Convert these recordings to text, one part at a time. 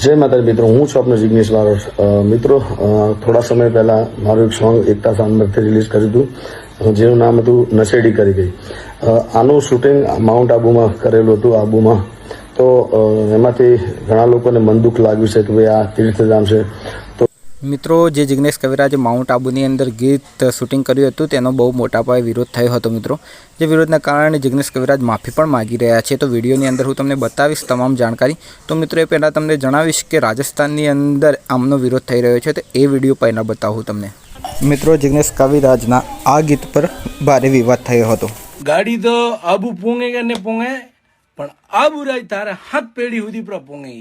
જય માતાજી મિત્રો, હું છું આપનો જિગ્નેશ બારોટ મિત્રો થોડા સમય પહેલા મારું એક સોંગ એકતા સાંભળથી રિલીઝ કર્યું હતું જેનું નામ હતું નશેડી કરી ગઈ. આનું શૂટિંગ માઉન્ટ આબુમાં કરેલું હતું, આબુમાં. તો એમાંથી ઘણા લોકોને મન દુઃખ લાગ્યું છે કે ભાઈ આ તીર્થધામ છે મિત્રો, જે જિગ્નેશ કવિરાજે માઉન્ટ આબુની અંદર ગીત શૂટિંગ કર્યું હતું, તેનો બહુ મોટા પાયે વિરોધ થયો હતો મિત્રો. જે વિરોધના કારણે જિગ્નેશ કવિરાજ માફી પણ માગી રહ્યા છે. તો વિડીયોની અંદર હું તમને બતાવીશ તમામ જાણકારી. તો મિત્રો, એ પહેલાં તમને જણાવીશ કે રાજસ્થાનની અંદર આમનો વિરોધ થઈ રહ્યો છે, તો એ વીડિયો પહેલાં બતાવું તમને. મિત્રો, જિગ્નેશ કવિરાજના આ ગીત પર ભારે વિવાદ થયો હતો. ગાડી તો આબુ પોંગે કે ને પોંગે, પણ આબુ રાજ તારે હાથ પેઢી સુધી પૂરા પોંગે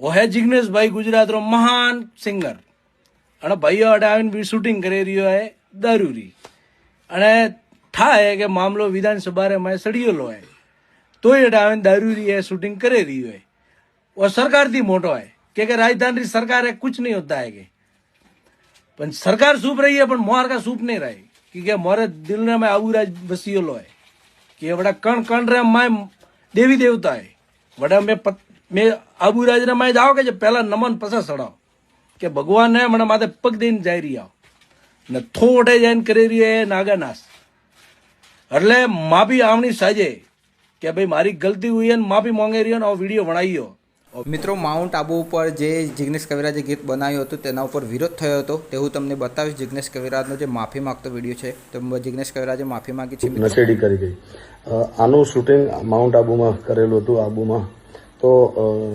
ઓહે જિગ્નેશભાઈ ગુજરાતનો મહાન સિંગર અને ભાઈઓ હટાવીને બી શૂટિંગ કરી રહ્યો હોય દારૂરી અને થાય કે મામલો વિધાનસભાને મેં સડિયેલો હોય તોય હટાવીને દારૂરી એ શૂટિંગ કરી રહ્યો હોય ઓ સરકારથી મોટો હોય કે કે રાજધાની સરકારે કુછ નહીં હોતા હે કે પણ સરકાર સૂપ રહી હે પણ મોહર કા સૂપ નહીં રહી કે કે મોરે દિલને મેં આવું રાજ વસીયેલો હોય કે વડા કણ કણ રે માય દેવી દેવતા હે વડા મેં મેં આબુ રાજીનામાં જ આવો કે પહેલા નમન પછી સડાવો. કે ભગવાનને મને માથે પગ દઈને જઈ રહ્યા ને થોડે જઈને કરી રહી નાગાનાશ. એટલે માફી આવણી સાજે કે ભાઈ મારી ગલતી હોય અને માફી માંગે રહ્યો ને આ વીડિયો વણાયો. મિત્રો માઉન્ટ આબુ ઉપર જે જિગ્નેશ કવેરા ગીત બનાવ્યું હતું તેના ઉપર વિરોધ થયો હતો. તે હું તમને બતાવીશ. જિગ્નેશ કવિરાજનો જે માફી માગતો વીડિયો છે તો જિગ્નેશ કવેરા માફી માગી છે નશેડી કરી ગઈ. આનું શૂટિંગ માઉન્ટ આબુમાં કરેલું હતું. આબુમાં તો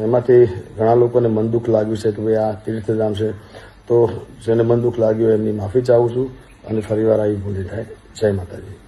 એમાંથી ઘણા લોકોને મન દુઃખ લાગ્યું છે કે ભાઈ આ તીર્થધામ છે. તો જેને મન દુઃખ લાગ્યું એમની માફી ચાહું છું અને ફરીવાર આવી ભૂલી થાય. જય માતાજી.